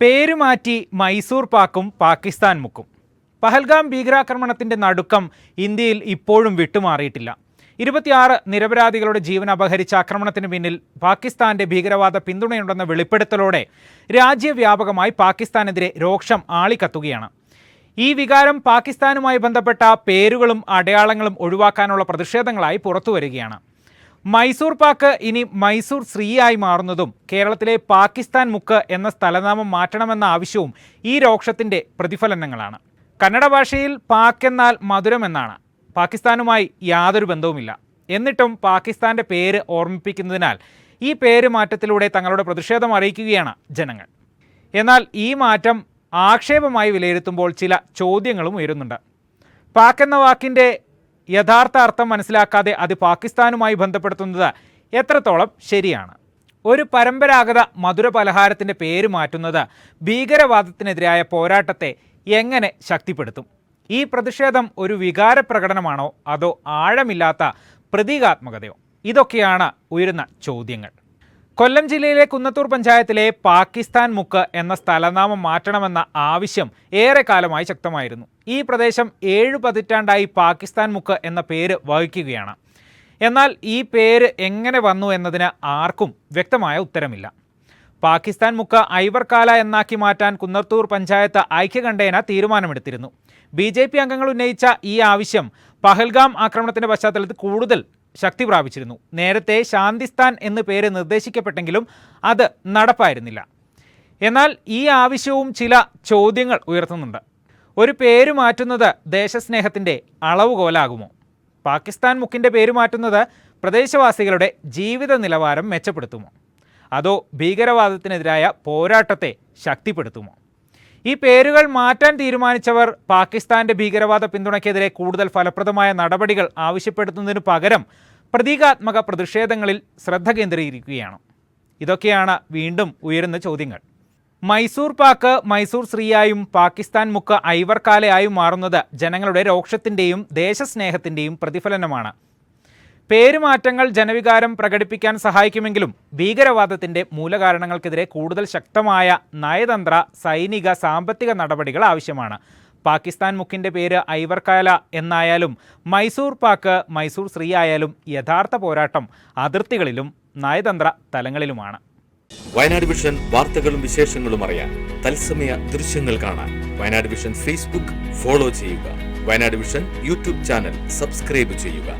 പേരുമാറ്റി മൈസൂർ പാക്കും പാകിസ്ഥാൻ മുക്കും. പഹൽഗാം ഭീകരാക്രമണത്തിന്റെ നടുക്കം ഇന്ത്യയിൽ ഇപ്പോഴും വിട്ടുമാറിയിട്ടില്ല. ഇരുപത്തിയാറ് നിരപരാധികളുടെ ജീവൻ അപഹരിച്ച ആക്രമണത്തിന് പിന്നിൽ പാകിസ്ഥാന്റെ ഭീകരവാദ പിന്തുണയുണ്ടെന്ന വെളിപ്പെടുത്തലോടെ രാജ്യവ്യാപകമായി പാകിസ്ഥാനെതിരെ രോക്ഷം ആളിക്കത്തുകയാണ്. ഈ വികാരം പാകിസ്ഥാനുമായി ബന്ധപ്പെട്ട പേരുകളും അടയാളങ്ങളും ഒഴിവാക്കാനുള്ള പ്രതിഷേധങ്ങളായി പുറത്തുവരികയാണ്. മൈസൂർ പാക്ക് ഇനി മൈസൂർ ശ്രീയായി മാറുന്നതും കേരളത്തിലെ പാകിസ്ഥാൻ മുക്ക് എന്ന സ്ഥലനാമം മാറ്റണമെന്ന ആവശ്യവും ഈ രോക്ഷത്തിന്റെ പ്രതിഫലനങ്ങളാണ്. കന്നഡ ഭാഷയിൽ പാക്ക് എന്നാൽ മധുരം എന്നാണ്. പാകിസ്ഥാനുമായി യാതൊരു ബന്ധവുമില്ല. എന്നിട്ടും പാകിസ്ഥാന്റെ പേര് ഓർമ്മിപ്പിക്കുന്നതിനാൽ ഈ പേര് മാറ്റത്തിലൂടെ തങ്ങളുടെ പ്രതിഷേധം അറിയിക്കുകയാണ് ജനങ്ങൾ. എന്നാൽ ഈ മാറ്റം ആക്ഷേപമായി വിലയിരുത്തുമ്പോൾ ചില ചോദ്യങ്ങളും ഉയരുന്നുണ്ട്. പാക്ക് എന്ന വാക്കിന്റെ യഥാർത്ഥ അർത്ഥം മനസ്സിലാക്കാതെ അത് പാകിസ്ഥാനുമായി ബന്ധപ്പെടുത്തുന്നത് എത്രത്തോളം ശരിയാണ്? ഒരു പരമ്പരാഗത മധുര പലഹാരത്തിന്റെ പേര് മാറ്റുന്നത് ഭീകരവാദത്തിനെതിരായ പോരാട്ടത്തെ എങ്ങനെ ശക്തിപ്പെടുത്തും? ഈ പ്രതിഷേധം ഒരു വികാര പ്രകടനമാണോ അതോ ആഴമില്ലാത്ത പ്രതീകാത്മകതയോ? ഇതൊക്കെയാണ് ഉയരുന്ന ചോദ്യങ്ങൾ. കൊല്ലം ജില്ലയിലെ കുന്നത്തൂർ പഞ്ചായത്തിലെ പാകിസ്ഥാൻ മുക്ക് എന്ന സ്ഥലനാമം മാറ്റണമെന്ന ആവശ്യം ഏറെ കാലമായി ശക്തമായിരുന്നു. ഈ പ്രദേശം ഏഴ് പതിറ്റാണ്ടായി പാകിസ്ഥാൻ മുക്ക് എന്ന പേര് വഹിക്കുകയാണ്. എന്നാൽ ഈ പേര് എങ്ങനെ വന്നു എന്നതിന് ആർക്കും വ്യക്തമായ ഉത്തരമില്ല. പാകിസ്ഥാൻ മുക്ക് ഐവർകാല എന്നാക്കി മാറ്റാൻ കുന്നത്തൂർ പഞ്ചായത്ത് ഐക്യകണ്ഠേന തീരുമാനമെടുത്തിരുന്നു. ബി ജെ പി അംഗങ്ങൾ ഉന്നയിച്ച ഈ ആവശ്യം പഹൽഗാം ആക്രമണത്തിന്റെ പശ്ചാത്തലത്തിൽ കൂടുതൽ ശക്തി പ്രാപിച്ചിരുന്നു. നേരത്തെ ശാന്തിസ്ഥാൻ എന്ന് പേര് നിർദ്ദേശിക്കപ്പെട്ടെങ്കിലും അത് നടപ്പായിരുന്നില്ല. എന്നാൽ ഈ ആവശ്യവും ചില ചോദ്യങ്ങൾ ഉയർത്തുന്നുണ്ട്. ഒരു പേര് മാറ്റുന്നത് ദേശസ്നേഹത്തിന്റെ അളവുകോലാകുമോ? പാകിസ്ഥാൻ മുക്കിന്റെ പേര് മാറ്റുന്നത് പ്രദേശവാസികളുടെ ജീവിത നിലവാരം മെച്ചപ്പെടുത്തുമോ? അതോ ഭീകരവാദത്തിനെതിരായ പോരാട്ടത്തെ ശക്തിപ്പെടുത്തുമോ? ഈ പേരുകൾ മാറ്റാൻ തീരുമാനിച്ചവർ പാകിസ്ഥാന്റെ ഭീകരവാദ പിന്തുണയ്ക്കെതിരെ കൂടുതൽ ഫലപ്രദമായ നടപടികൾ ആവശ്യപ്പെടുത്തുന്നതിനു പകരം പ്രതീകാത്മക പ്രതിഷേധങ്ങളിൽ ശ്രദ്ധ കേന്ദ്രീകരിക്കുകയാണ്. ഇതൊക്കെയാണ് വീണ്ടും ഉയരുന്ന ചോദ്യങ്ങൾ. മൈസൂർ പാക്ക് മൈസൂർ ശ്രീയായും പാകിസ്ഥാൻ മുക്ക് ഐവർക്കാലയായും മാറുന്നത് ജനങ്ങളുടെ രോക്ഷത്തിന്റെയും ദേശസ്നേഹത്തിന്റെയും പ്രതിഫലനമാണ്. പേരുമാറ്റങ്ങൾ ജനവികാരം പ്രകടിപ്പിക്കാൻ സഹായിക്കുമെങ്കിലും ഭീകരവാദത്തിന്റെ മൂലകാരണങ്ങൾക്കെതിരെ കൂടുതൽ ശക്തമായ നയതന്ത്ര സൈനിക സാമ്പത്തിക നടപടികൾ ആവശ്യമാണ്. പാകിസ്ഥാൻ മുക്കിന്റെ പേര് ഐവർകാല എന്നായാലും മൈസൂർ പാക്ക് മൈസൂർ ശ്രീ ആയാലും യഥാർത്ഥ പോരാട്ടം അതിർത്തികളിലും നയതന്ത്ര തലങ്ങളിലുമാണ്. വയനാട് വിഷൻ വാർത്തകളും വിശേഷങ്ങളും അറിയാൻ തത്സമയ ദൃശ്യങ്ങൾ കാണാൻ വയനാട് വിഷൻ ഫേസ്ബുക്ക് ഫോളോ ചെയ്യുക. Wayanad vision YouTube channel subscribe ചെയ്യുക.